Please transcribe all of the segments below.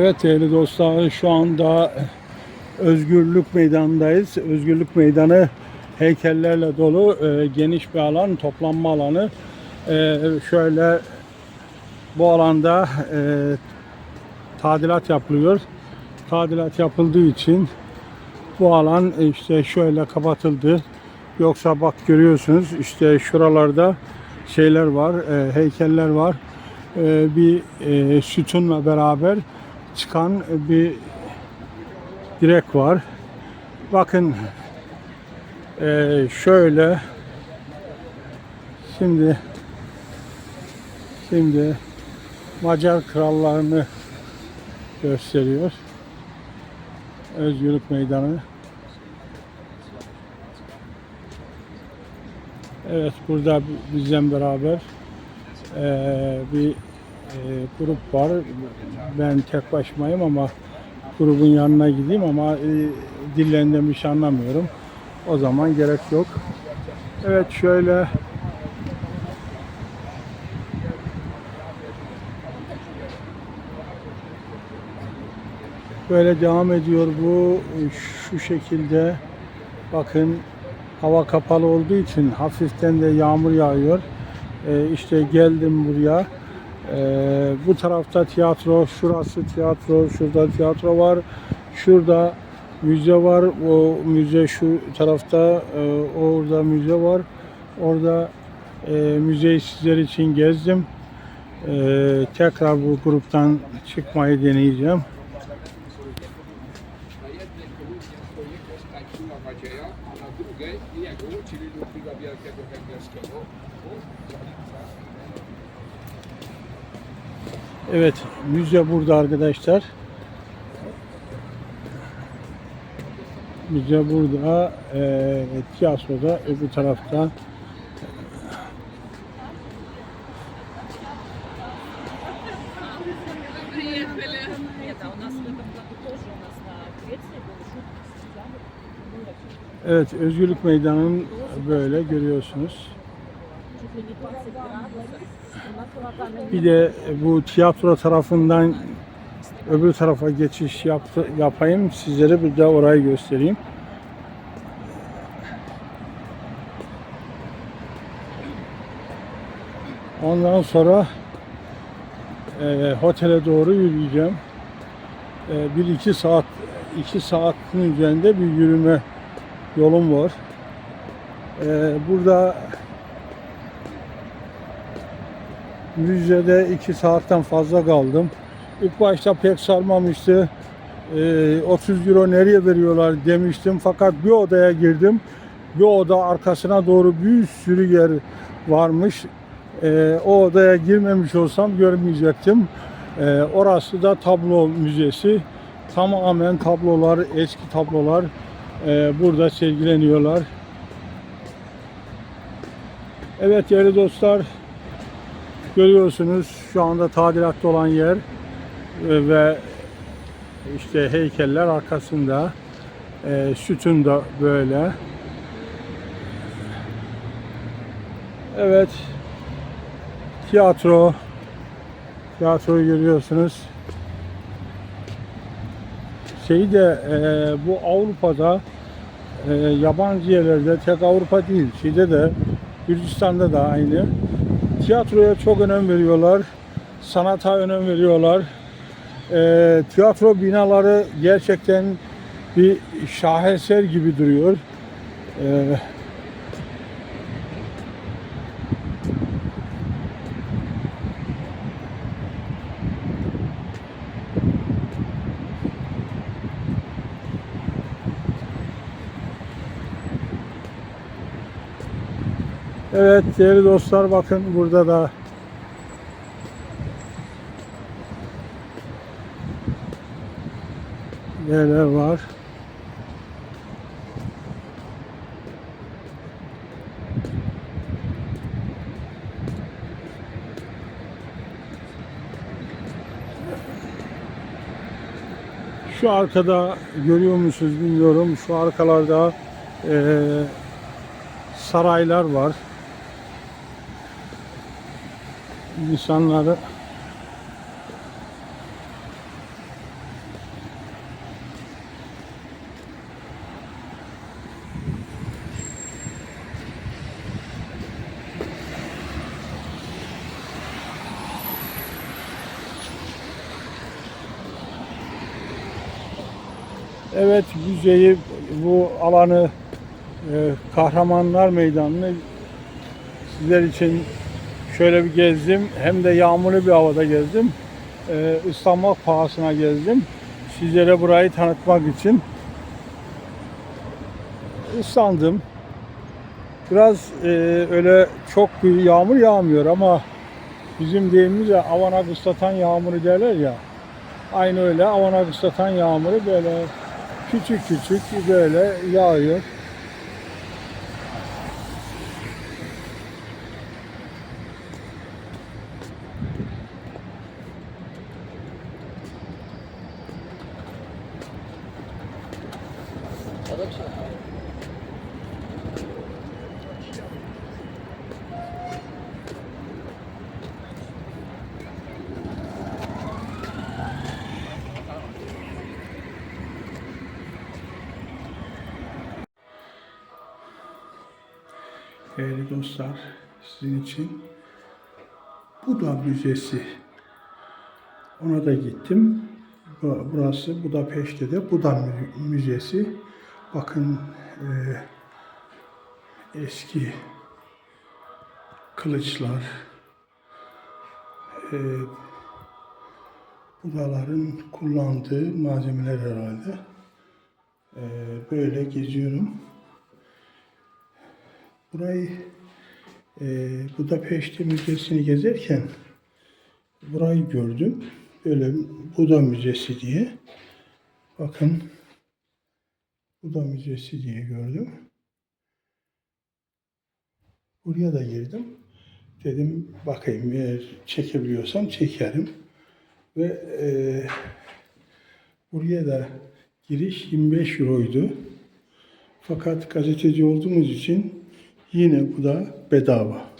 Evet değerli dostlar şu anda Özgürlük Meydanı'ndayız. Özgürlük Meydanı heykellerle dolu e, geniş bir alan, toplanma alanı. E, şöyle bu alanda e, tadilat yapılıyor. Tadilat yapıldığı için bu alan işte şöyle kapatıldı. Yoksa bak görüyorsunuz işte şuralarda şeyler var, e, heykeller var. E, bir e, sütunla beraber çıkan bir direk var. Bakın e, şöyle şimdi şimdi Macar krallarını gösteriyor. Özgürlük Meydanı. Evet burada bizden beraber eee, bir grup var. Ben tek başımayım ama grubun yanına gideyim ama eee, dillerinden bir şey anlamıyorum. O zaman gerek yok. Evet şöyle böyle devam ediyor bu şu şekilde bakın hava kapalı olduğu için hafiften de yağmur yağıyor. Ee, işte geldim buraya. Ee, bu tarafta tiyatro, şurası tiyatro, şurada tiyatro var. Şurada müze var. O müze şu tarafta, e, orada müze var. Orada e, müzeyi sizler için gezdim. Ee, tekrar bu gruptan çıkmayı deneyeceğim. Evet, müze burada arkadaşlar. Müze burada, e, tiyatroda öbür tarafta. Evet, Özgürlük Meydanı'nın böyle görüyorsunuz. Bir de bu tiyatro tarafından öbür tarafa geçiş yaptı, yapayım. Sizlere bir de orayı göstereyim. Ondan sonra e, otele doğru yürüyeceğim. E, bir iki saat iki saatin üzerinde bir yürüme yolum var. E, burada Müzede iki saatten fazla kaldım. İlk başta pek sarmamıştı. Ee, 30 euro nereye veriyorlar demiştim. Fakat bir odaya girdim. Bir oda arkasına doğru bir sürü yer varmış. Ee, o odaya girmemiş olsam görmeyecektim. Ee, orası da tablo müzesi. Tamamen tablolar, eski tablolar e, burada sergileniyorlar. Evet değerli dostlar, Görüyorsunuz şu anda tadilatta olan yer e, ve işte heykeller arkasında e, sütun da böyle. Evet. Tiyatro. Tiyatroyu görüyorsunuz. Şeyi de e, bu Avrupa'da e, yabancı yerlerde tek Avrupa değil. Şeyde de Gürcistan'da da aynı. Tiyatroya çok önem veriyorlar. Sanata önem veriyorlar. E, tiyatro binaları gerçekten bir şaheser gibi duruyor. E, Evet değerli dostlar bakın burada da yerler var. Şu arkada görüyor musunuz bilmiyorum. Şu arkalarda eee saraylar var. İnsanları Evet müzeyi bu alanı e, Kahramanlar Meydanı'nı sizler için şöyle bir gezdim. Hem de yağmurlu bir havada gezdim. E, ıslanmak pahasına gezdim. Sizlere burayı tanıtmak için ıslandım. Biraz e, öyle çok bir yağmur yağmıyor ama bizim deyimizle avanak ıslatan yağmuru derler ya. Aynı öyle avanak ıslatan yağmuru böyle küçük küçük böyle yağıyor. Değerli dostlar, sizin için Buda Müzesi. Ona da gittim. Bu- Burası Budapeşte de Buda Mü- Müzesi. Bakın e, eski kılıçlar, e, Budaların kullandığı malzemeler herhalde. E, böyle geziyorum. Burayı e, Budapeşte Müzesi'ni gezerken burayı gördüm. Böyle Buda Müzesi diye. Bakın Buda Müzesi diye gördüm. Buraya da girdim. Dedim bakayım eğer çekebiliyorsam çekerim. Ve e, buraya da giriş 25 euroydu. Fakat gazeteci olduğumuz için yine bu da bedava.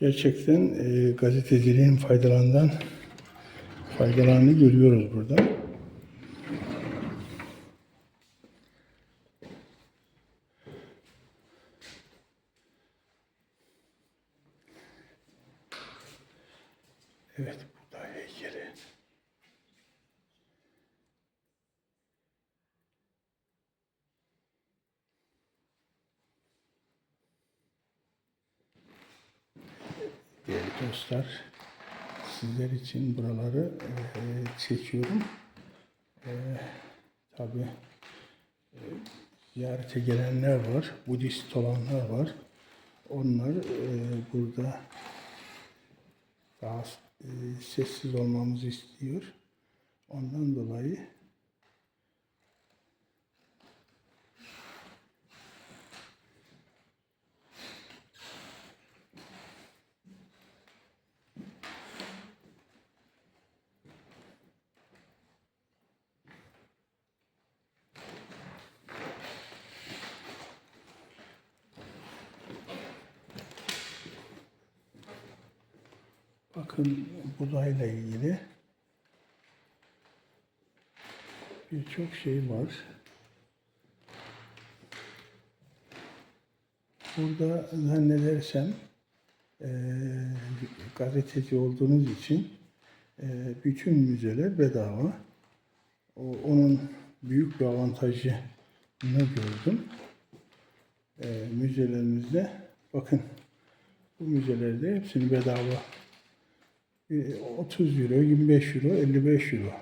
Gerçekten e, gazeteciliğin faydalarından faydalarını görüyoruz burada. Evet, bu da heykeli. Değerli dostlar, sizler için buraları e, çekiyorum. E, Tabi ziyarete gelenler var, Budist olanlar var. Onlar e, burada daha e, sessiz olmamızı istiyor. Ondan dolayı Bakın budayla ilgili birçok şey var. Burada zannedersem eee gazeteci olduğunuz için eee, bütün müzeler bedava. O, onun büyük bir avantajını gördüm. Eee müzelerimizde bakın bu müzelerde hepsini bedava e, 30 euro, 25 euro, 55 euro.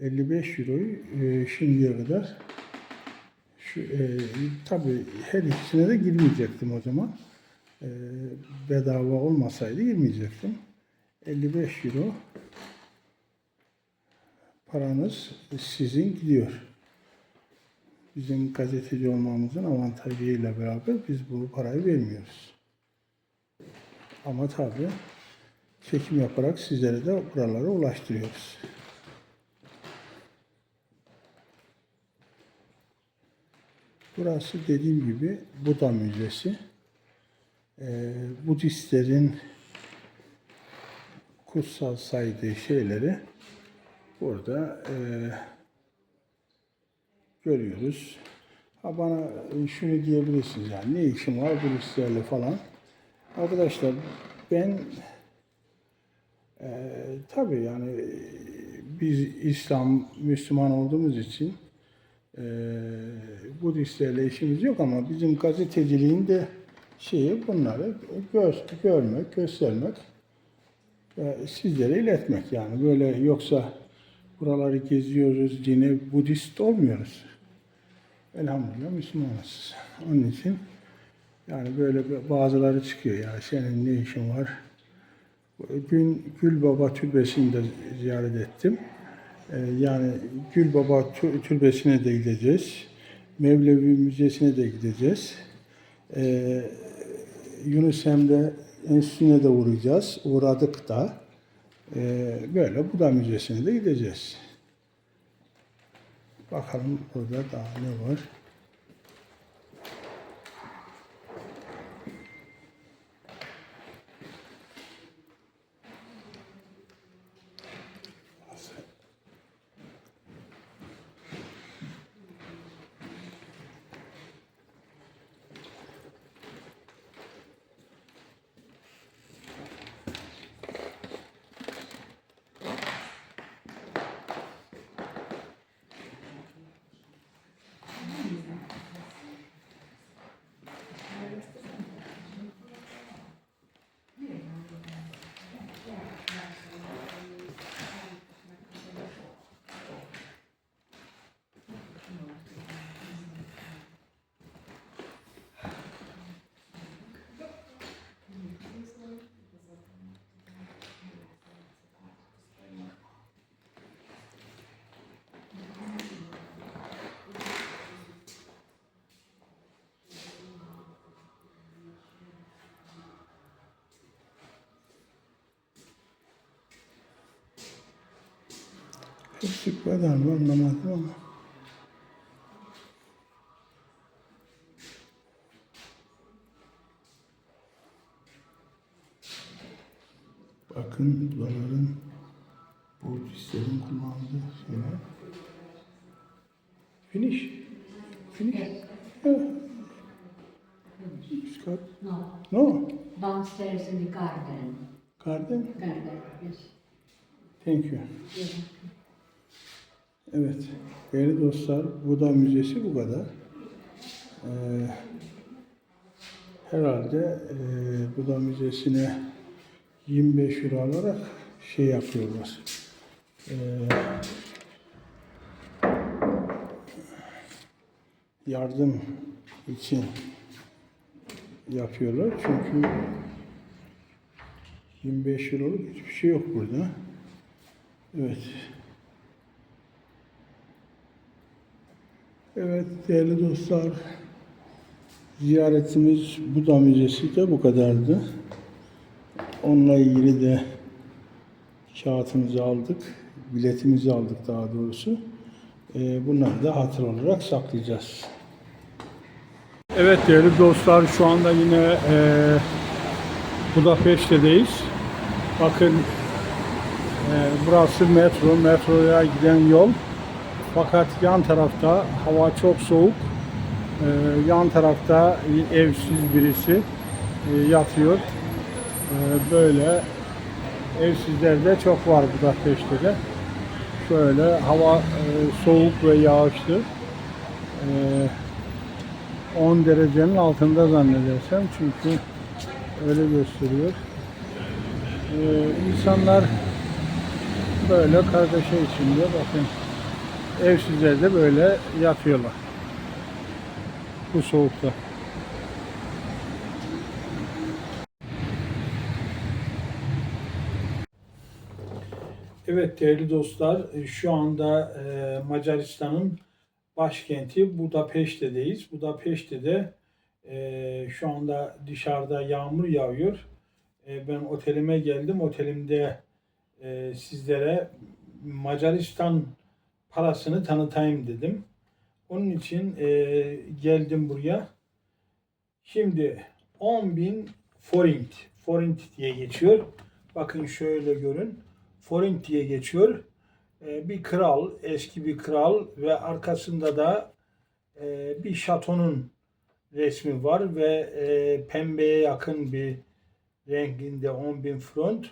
55 euroyu e, şimdiye kadar şu e, tabii her ikisine de girmeyecektim o zaman. E, bedava olmasaydı girmeyecektim. 55 euro paranız sizin gidiyor. Bizim gazeteci olmamızın avantajıyla beraber biz bu parayı vermiyoruz. Ama tabii çekim yaparak sizlere de buralara ulaştırıyoruz. Burası dediğim gibi Buda Müzesi. Ee, Budistlerin kutsal saydığı şeyleri burada e, görüyoruz. Ha bana şunu diyebilirsiniz yani ne işim var bu listelerle falan. Arkadaşlar ben e, tabii yani e, biz İslam Müslüman olduğumuz için e, bu listelerle işimiz yok ama bizim gazeteciliğin de şeyi bunları gör, görmek, göstermek ve sizlere iletmek yani böyle yoksa buraları geziyoruz yine Budist olmuyoruz. Elhamdülillah Müslümanız. Onun için yani böyle bazıları çıkıyor ya senin ne işin var? Dün Gül Baba Türbesi'ni de ziyaret ettim. Ee, yani Gül Baba Tü- Türbesi'ne de gideceğiz. Mevlevi Müzesi'ne de gideceğiz. Ee, Yunus Emre Enstitüsü'ne de uğrayacağız. Uğradık da. Ee, böyle Buda Müzesi'ne de gideceğiz. Bakalım burada daha ne var. Hepsi bu kadar mı anlamadım ama. Bakın bunların Budistlerin kullandığı şeyler. Finish. Finish. Evet. Üst kat. No, No. downstairs in the garden. Garden. Garden, yes. Thank you. yes. Evet, değerli dostlar, Buda Müzesi bu kadar. Ee, herhalde e, Buda Müzesi'ne 25 euro alarak şey yapıyorlar. Ee, yardım için yapıyorlar. Çünkü 25 euroluk hiçbir şey yok burada. Evet. Evet değerli dostlar, ziyaretimiz Buda Müzesi de bu kadardı. Onunla ilgili de kağıtımızı aldık, biletimizi aldık daha doğrusu. Ee, bunları da hatır olarak saklayacağız. Evet değerli dostlar, şu anda yine e, Budapeşte'deyiz. Bakın e, burası metro, metroya giden yol. Fakat yan tarafta hava çok soğuk. Ee, yan tarafta evsiz birisi e, yatıyor. Ee, böyle evsizler de çok var Budapeşte'de. Şöyle hava e, soğuk ve yağışlı. Ee, 10 derecenin altında zannedersem çünkü öyle gösteriyor. Ee, insanlar böyle kargaşa içinde bakın evsizler de böyle yatıyorlar. Bu soğukta. Evet değerli dostlar, e, şu anda e, Macaristan'ın başkenti Budapeşte'deyiz. Budapeşte'de e, şu anda dışarıda yağmur yağıyor. Ben otelime geldim. Otelimde sizlere Macaristan parasını tanıtayım dedim. Onun için e, geldim buraya. Şimdi 10.000 forint, forint diye geçiyor. Bakın şöyle görün. Forint diye geçiyor. E, bir kral, eski bir kral ve arkasında da e, bir şatonun resmi var ve e, pembeye yakın bir renginde 10.000 front.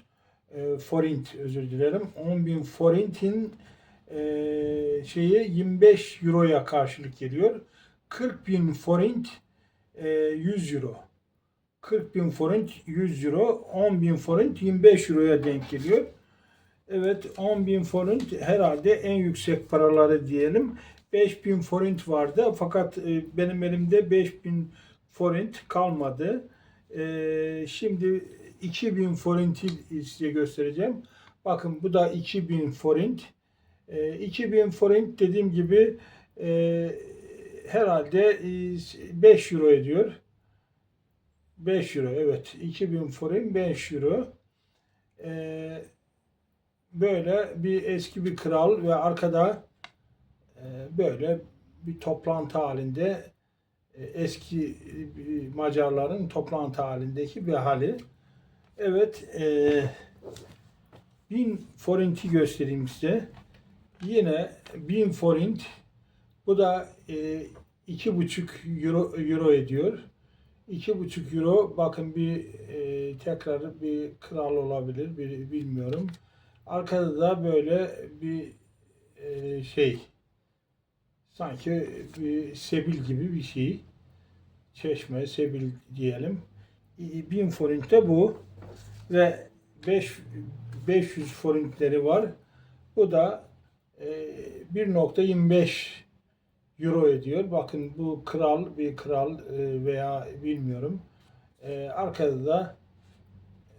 E, forint özür dilerim. 10.000 forintin e, şeyi 25 euroya karşılık geliyor. 40.000 forint e, 100 euro. 40 bin forint 100 euro, 10 bin forint 25 euroya denk geliyor. Evet 10 bin forint herhalde en yüksek paraları diyelim. 5 bin forint vardı fakat e, benim elimde 5 bin forint kalmadı. E, şimdi 2000 forinti size göstereceğim. Bakın bu da 2000 forint. E, 2000 forint dediğim gibi e, herhalde e, 5 euro ediyor. 5 euro evet 2000 forint 5 euro. Ee, böyle bir eski bir kral ve arkada e, böyle bir toplantı halinde e, eski e, Macarların toplantı halindeki bir hali. Evet e, 1000 forinti göstereyim size. Yine 1000 forint bu da e, iki buçuk euro, euro ediyor. İki buçuk euro bakın bir e, tekrar bir kral olabilir bir bilmiyorum. Arkada da böyle bir e, şey sanki bir sebil gibi bir şey. Çeşme, sebil diyelim. İ- Bin forint de bu ve 5 500 forintleri var. Bu da e, 1.25 euro ediyor. Bakın bu kral bir kral e, veya bilmiyorum. E, Arkada da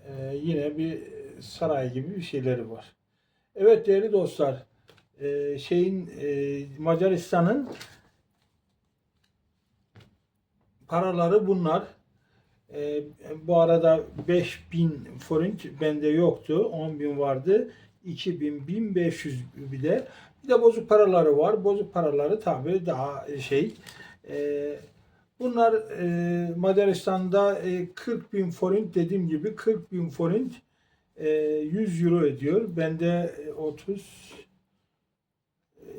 e, yine bir saray gibi bir şeyleri var. Evet değerli dostlar, e, şeyin Macaristan'ın paraları bunlar. E, bu arada 5000 forint bende yoktu. 10.000 vardı. 2000, 1500 bir de. Bir de bozuk paraları var. Bozuk paraları tabii daha şey. E, bunlar e, Macaristan'da e, 40 bin forint dediğim gibi 40 bin forint e, 100 euro ediyor. Bende e, 30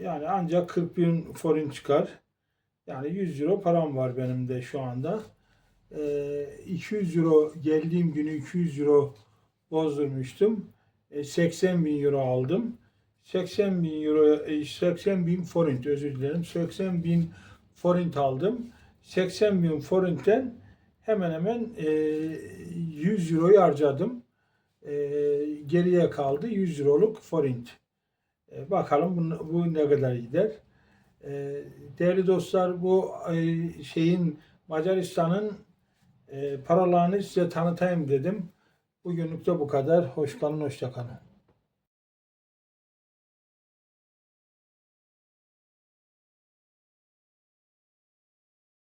yani ancak 40 bin forint çıkar. Yani 100 euro param var benim de şu anda. E, 200 euro geldiğim günü 200 euro bozdurmuştum. E, 80 bin euro aldım. 80 bin euro, e, 80 bin forint özür dilerim. 80 bin forint aldım. 80 bin forintten hemen hemen e, 100 euroyu harcadım. E, geriye kaldı 100 euroluk forint. E, bakalım bu, ne kadar gider. E, değerli dostlar bu e, şeyin Macaristan'ın e, paralarını size tanıtayım dedim. Bugünlük de bu kadar. Hoş kalın, hoşça kalın.